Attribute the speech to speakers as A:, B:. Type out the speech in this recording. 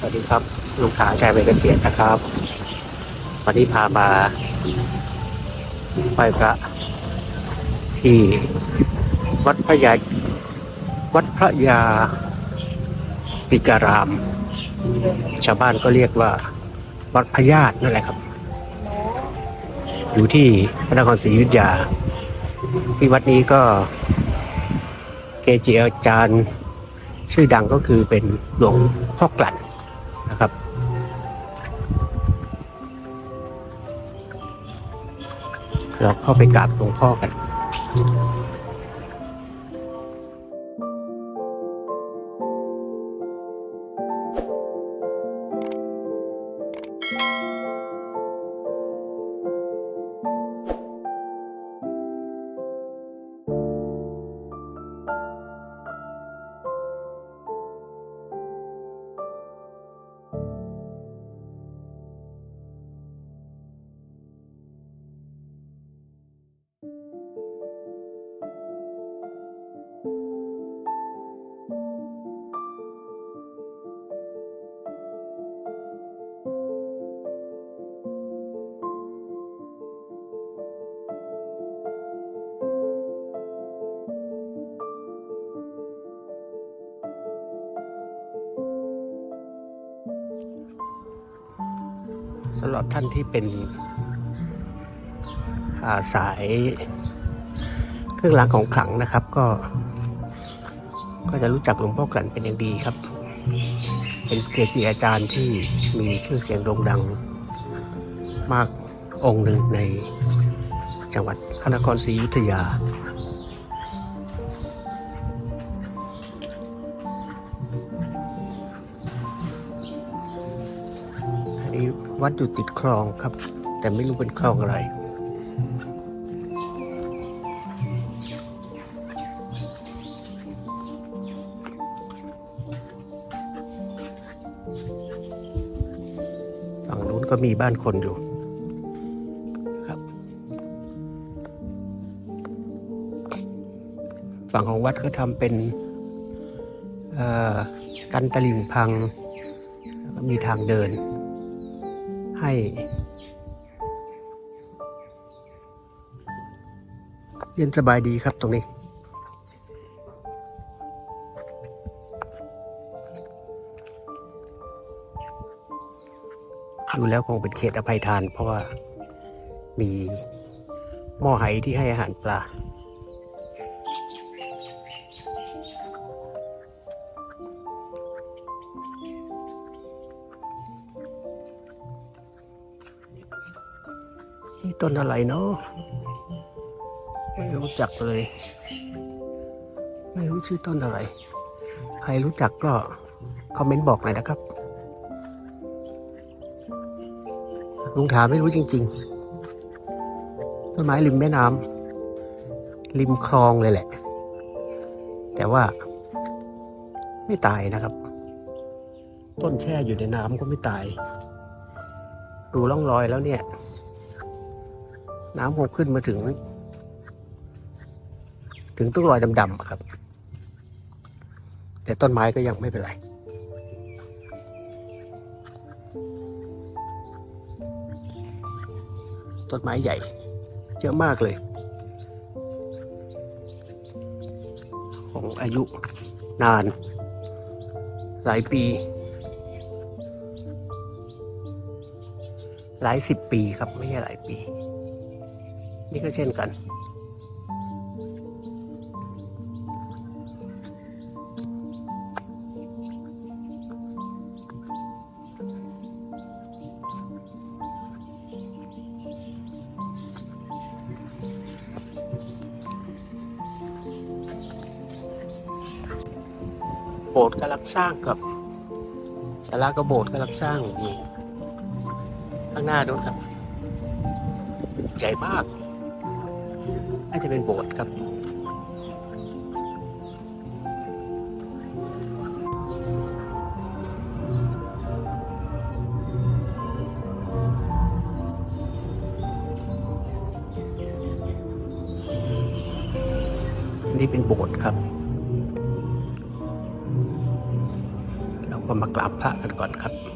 A: สวัสดีครับ ลูกค้าชายไปเกษียณนะครับ วันนี้พามาไหว้พระที่วัดพระยาวัดพระยาติการาม ชาวบ้านก็เรียกว่า วัดพระญาตินั่นแหละครับ อยู่ที่พระนครศรีอยุธยา ที่วัดนี้ก็เกจิอาจารย์ชื่อดังก็คือเป็นหลวงพ่อกลั่น นะครับ เราเข้าไปกราบหลวงพ่อกัน สำหรับท่านที่เป็นาสายเครื่องรางของขลังนะครับ ก็ ก็จะรู้จักหลวงพ่อกลั่นเป็นอย่างดีครับ เป็นเกจิอาจารย์ที่มีชื่อเสียงโด่งดัง มากองค์หนึ่งในจังหวัดพระนครศรีอยุธยา วัดอยู่ติดคลองครับ แต่ไม่รู้เป็นคลองอะไร ฝั่งนู้นก็มีบ้านคนอยู่ครับ ฝั่งของวัดก็ทำเป็นกันตลิ่งพัง มีทางเดิน ให้ เย็นสบายดีครับตรงนี้ดูแล้วคงเป็นเขตอภัยทาน เพราะว่ามีหม้อไหที่ให้อาหารปลา นี่ต้นอะไรเนาะไม่รู้จักเลย ไม่รู้ชื่อต้นอะไร ใครรู้จักก็คอมเมนต์บอกหน่อยนะครับลุงถามไม่รู้จริง ๆ ต้นไม้ริมแม่น้ำริมคลองเลยแหละ แต่ว่า ไม่ตายนะครับ ต้นแช่อยู่ในน้ำก็ไม่ตาย ดูร่องรอยแล้วเนี่ย น้ำคงขึ้นมาถึง ถึงต้นรอยดำๆครับ แต่ต้นไม้ก็ยังไม่เป็นไรต้นไม้ใหญ่ เยอะมากเลย ของอายุนาน หลายปี หลายสิบปีครับ ไม่ใช่หลายปี นี่ก็เช่นกัน โบสถ์กำลังสร้างกับศาลากับโบสถ์กำลังสร้างอยู่ข้างหน้าด้วยครับ ใหญ่มาก น่าจะเป็นโบสถ์ครับ นี่เป็นโบสถ์ครับ เราก็มากราบพระกันก่อนครับ